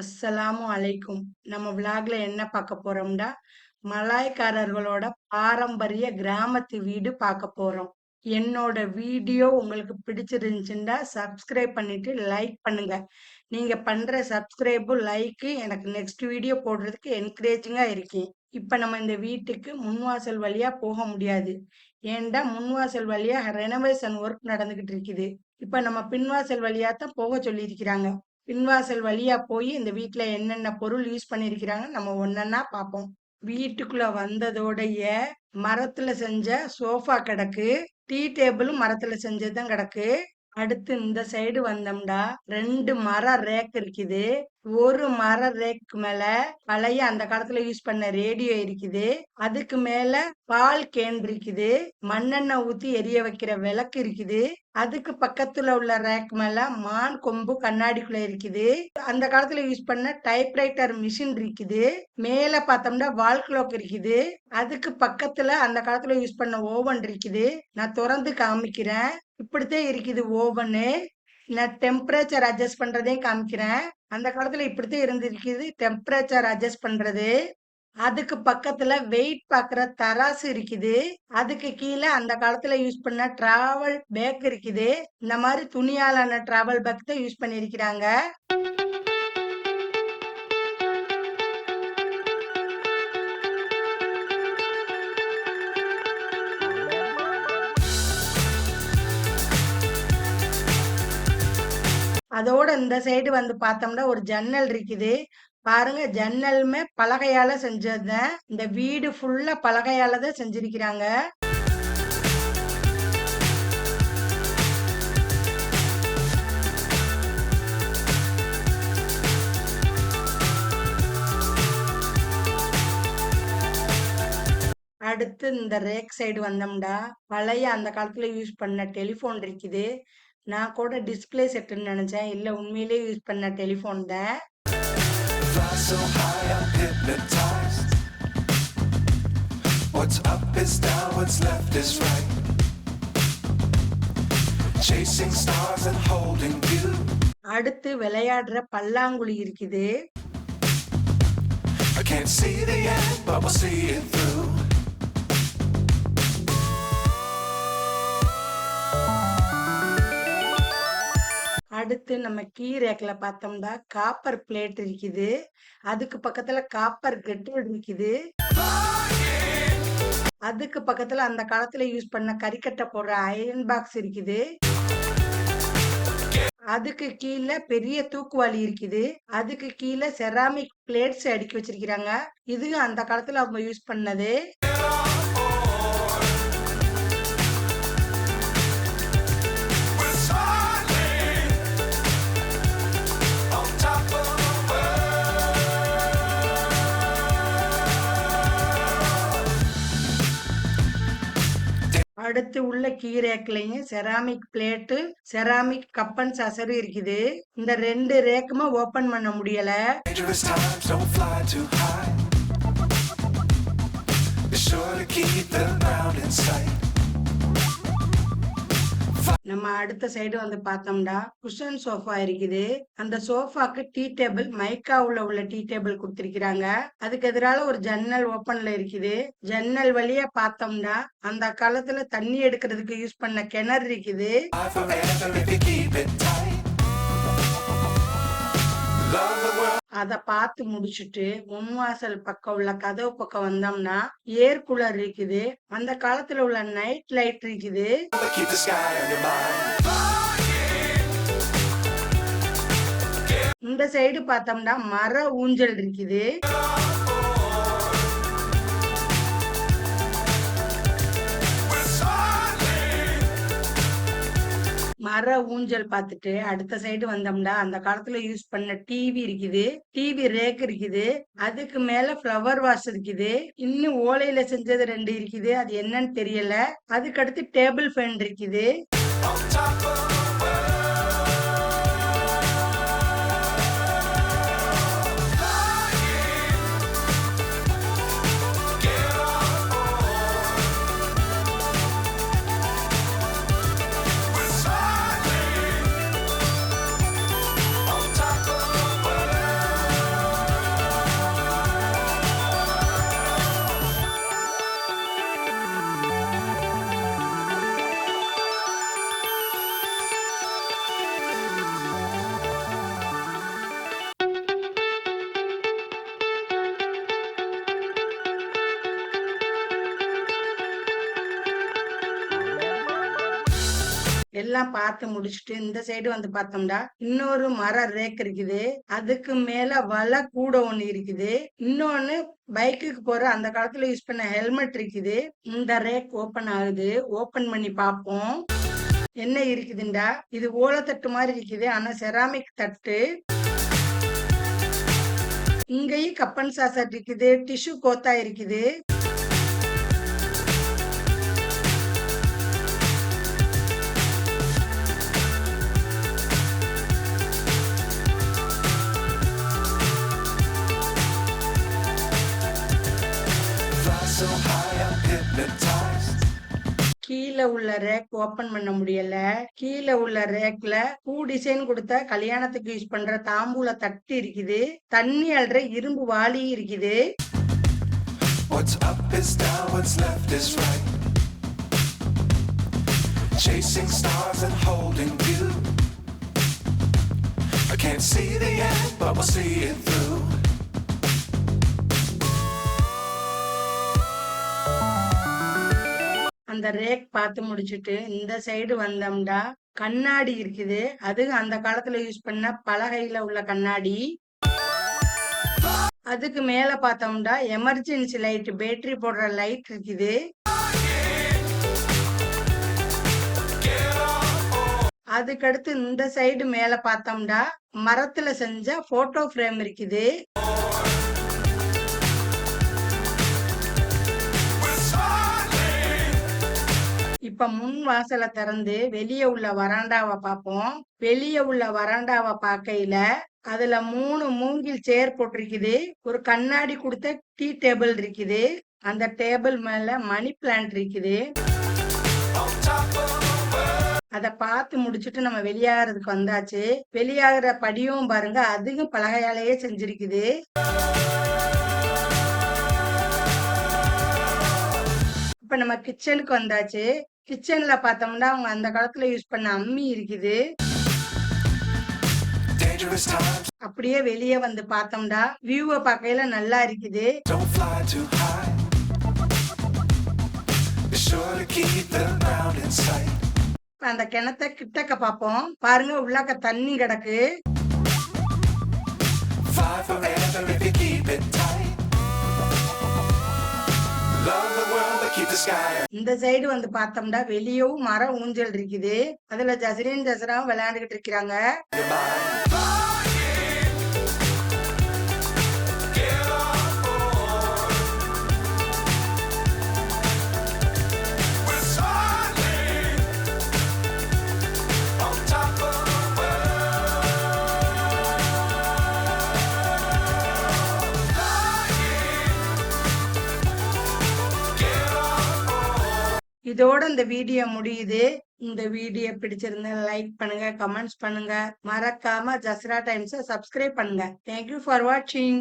அஸ்ஸலாமு அலைக்கும். நம்ம விளாக்ல என்ன பார்க்க போறோம்டா, மலாய்க்காரர்களோட பாரம்பரிய கிராமத்து வீடு பார்க்க போறோம். என்னோட வீடியோ உங்களுக்கு பிடிச்சிருந்துச்சுன்னா, சப்ஸ்கிரைப் பண்ணிட்டு லைக் பண்ணுங்க. நீங்க பண்ற சப்ஸ்கிரைபு லைக்கு எனக்கு நெக்ஸ்ட் வீடியோ போடுறதுக்கு என்கரேஜிங்கா இருக்கேன் இப்ப நம்ம இந்த வீட்டுக்கு முன்வாசல் வழியா போக முடியாது. ஏன்டா முன்வாசல் வழியா ரெனோவேஷன் ஒர்க் நடந்துகிட்டு இருக்குது. இப்ப நம்ம பின்வாசல் வழியா தான் போக சொல்லியிருக்கிறாங்க. பின்வாசல் வழியா போய் இந்த வீட்டில் என்னென்ன பொருள் யூஸ் பண்ணியிருக்கிறாங்க நம்ம ஒன்னொன்னா பார்ப்போம். வீட்டுக்குள்ள வந்ததோடைய மரத்துல செஞ்ச சோஃபா கிடக்கு. டீ டேபிளும் மரத்துல செஞ்சதுதான் கிடக்கு. அடுத்து இந்த சைடு வந்தோம்டா, ரெண்டு மர ரேக் இருக்குது. ஒரு மர ரேக் மேல பழைய அந்த காலத்துல யூஸ் பண்ண ரேடியோ இருக்குது. அதுக்கு மேல பால் கேன் இருக்குது. மண்ணெண்ணெய் ஊத்தி எரிய வைக்கிற விளக்கு இருக்குது. அதுக்கு பக்கத்துல உள்ள ரேக் மேல மான் கொம்பு கண்ணாடிக்குள்ள இருக்குது. அந்த காலத்துல யூஸ் பண்ண டைப்ரைட்டர் மிஷின் இருக்குது. மேல பார்த்தோம்னா வால் கிளாக் இருக்குது. அதுக்கு பக்கத்துல அந்த காலத்துல யூஸ் பண்ண ஓவன் இருக்குது. நான் திறந்து காமிக்கிறேன். இப்படித்தான் இருக்குது ஓவனு. நான் டெம்பரேச்சர் அட்ஜஸ்ட் பண்றதையும் காமிக்கிறேன். அந்த காலத்துல இப்படித்தான் இருந்திருக்குது டெம்பரேச்சர் அட்ஜஸ்ட் பண்றது. அதுக்கு பக்கத்துல வெயிட் பாக்குற தராசு இருக்குது. அதுக்கு கீழே அந்த காலத்துல யூஸ் பண்ண டிராவல் பேக் இருக்குது. இந்த மாதிரி துணியாலான டிராவல் பேக் தான் யூஸ் பண்ணியிருக்கிறாங்க. அதோட இந்த சைடு வந்து பார்த்தோம்னா, ஒரு ஜன்னல் இருக்குது. பாருங்க ஜன்னலுமே பலகையால செஞ்சது இந்த வீடு ஃபுல்லா பலகையால தான் செஞ்சிருக்கிறாங்க. அடுத்து இந்த ரேக் சைடு வந்தோம்டா, பழைய அந்த காலத்துல யூஸ் பண்ண டெலிஃபோன் இருக்குது. நான் கூட டிஸ்ப்ளே செட்டுன்னு நெனச்சேன். இல்ல உண்மையிலேயே யூஸ் பண்ண டெலிஃபோன் தான். Fly so high, I'm hypnotized. What's up is down, what's left is right. Chasing stars and holding you. அடுத்து விளையாடுற பல்லாங்குழி இருக்குது. I can't see the end, but we'll see it through. அடுத்து நம்ம கீ ரேக்ல பார்த்தோம்னா, copper plate இருக்குது. அதுக்கு பக்கத்துல காப்பர் கெட்டில் இருக்குது. அதுக்கு பக்கத்துல அந்த காலத்துல யூஸ் பண்ண கறிக்கட்டை போடுற அயர்ன் பாக்ஸ் இருக்குது. அதுக்கு கீழே பெரிய தூக்குவாளி இருக்குது. அதுக்கு கீழே செராமிக் பிளேட்ஸ் அடுக்கி வச்சிருக்கிறாங்க. இது அந்த காலத்துல அவங்க யூஸ் பண்ணது. அடுத்து உள்ள கீ ரேக்லையும் செராமிக் பிளேட்டு, செராமிக் கப்பன் அண்ட் இருக்குது. இந்த ரெண்டு ரேக்குமே ஓப்பன் பண்ண முடியல. Sure to keep the ground in sight. நம்ம அடுத்த சைடு வந்து பார்த்தோம்னா, குஷன் சோஃபா இருக்குது. அந்த சோஃபாக்கு டீ டேபிள் மைக்காவுல உள்ள டீ டேபிள் கொடுத்திருக்கிறாங்க அதுக்கு எதிரால ஒரு ஜன்னல் ஓப்பன்ல இருக்குது. ஜன்னல் வழியா பார்த்தோம்னா, அந்த காலத்துல தண்ணி எடுக்கிறதுக்கு யூஸ் பண்ண கிணறு இருக்குது. Love the world. அத பார்த்து முடிச்சுட்டு, முன்வாசல் பக்கம் உள்ள கதவு பக்கம் வந்தோம்னா, ஏர் கூலர் இருக்குது. அந்த காலத்துல உள்ள நைட் லைட் இருக்குது. இந்த சைடு பார்த்தோம்னா, மர ஊஞ்சல் இருக்குது. மர ஊஞ்சல் பார்த்துட்டு, அடுத்த சைடு வந்தோம்னா, அந்த காலத்துல யூஸ் பண்ண டிவி இருக்குது. டிவி ரேக் இருக்குது. அதுக்கு மேல ஃப்ளவர் வாஷ் இருக்குது. இன்னும் ஓலையில செஞ்சது ரெண்டு இருக்குது. அது என்னன்னு தெரியல. அதுக்கடுத்து டேபிள் ஃபேன் இருக்குது. எல்லாம் பார்த்து முடிச்சுட்டு இந்த சைடு வந்து பார்த்தோம்டா இன்னொரு மர ரேக் இருக்குது. அதுக்கு மேல வலை கூட ஒண்ணு இருக்குது. இன்னொன்னு பைக்குக்கு போற அந்த காலத்துல யூஸ் பண்ண ஹெல்மெட் இருக்குது. இந்த ரேக் ஓபன் ஆகுது. ஓபன் பண்ணி பார்ப்போம். என்ன இருக்குதுண்டா? இது ஓலத்தட்டு மாதிரி இருக்குது. ஆனா செராமிக் தட்டு. இங்கேயும் கப்பன் சாசர் இருக்குது. டிஷ்யூ கோத்தா இருக்குது. கீழே உள்ள ரேக் ஓபன் பண்ண முடியல கீழே உள்ள ரேக்ல பூ டிசைன் கொடுத்த கல்யாணத்துக்கு யூஸ் பண்ற தாம்பூல தட்டு இருக்குது தண்ணி அல்ற இரும்பு வாளி இருக்குது What's up is down, what's left is right. Chasing stars and holding you. I can't see the end, but we'll see it through. அந்த ரேக் பார்த்து முடிச்சுட்டு இந்த சைடு வந்தோம்டா கண்ணாடி இருக்குது. அது அந்த காலத்துல யூஸ் பண்ண பலகையில உள்ள கண்ணாடி. அதுக்கு மேல பார்த்தோம்டா எமர்ஜென்சி லைட் பேட்டரி போடுற லைட் இருக்குது. அதுக்கடுத்து இந்த சைடு மேல பார்த்தோம்டா மரத்துல செஞ்ச போட்டோ ஃப்ரேம் இருக்குது. இப்ப முன் வாசலை திறந்து வெளியே உள்ள வராண்டாவை பார்ப்போம் வெளியே உள்ள வராண்டாவை பார்க்கையில அதுல மூணு மூங்கில் சேர் போட்டிருக்குது. ஒரு கண்ணாடி கொடுத்த டீ டேபிள் இருக்குது. அந்த டேபிள் மேல மணி பிளான்ட் இருக்குது. அதை பார்த்து முடிச்சுட்டு நம்ம வெளியாகிறதுக்கு வந்தாச்சு. வெளியாகிற படியும் பாருங்க அதுவும் பலகையாலேயே செஞ்சிருக்குது. இப்ப நம்ம கிச்சனுக்கு வந்தாச்சு. கிச்சன்ல பார்த்தோம்னா அவங்க அந்த காலத்துல யூஸ் பண்ண அம்மி இருக்குது. அப்படியே வெளியே வந்து பார்த்தோம்னா வியூவை பார்க்கையில நல்லா இருக்குது. அந்த கிணத்த கிட்டக்க பார்ப்போம். பாருங்க உள்ளாக்க தண்ணி கிடக்கு. Love இந்த சைடு வந்து பார்த்தோம்னா வெளியவும் மர ஊஞ்சல் இருக்குது. அதுல ஜசரின் ஜசராவும் விளையாண்டுகிட்டு இருக்கிறாங்க. இதோட இந்த வீடியோ முடியுது. இந்த வீடியோ பிடிச்சிருந்தா லைக் பண்ணுங்க கமெண்ட்ஸ் பண்ணுங்க. மறக்காம ஜஸ்ரா டைம்ஸை சப்ஸ்கிரைப் பண்ணுங்க. தேங்க்யூ ஃபார் வாட்சிங்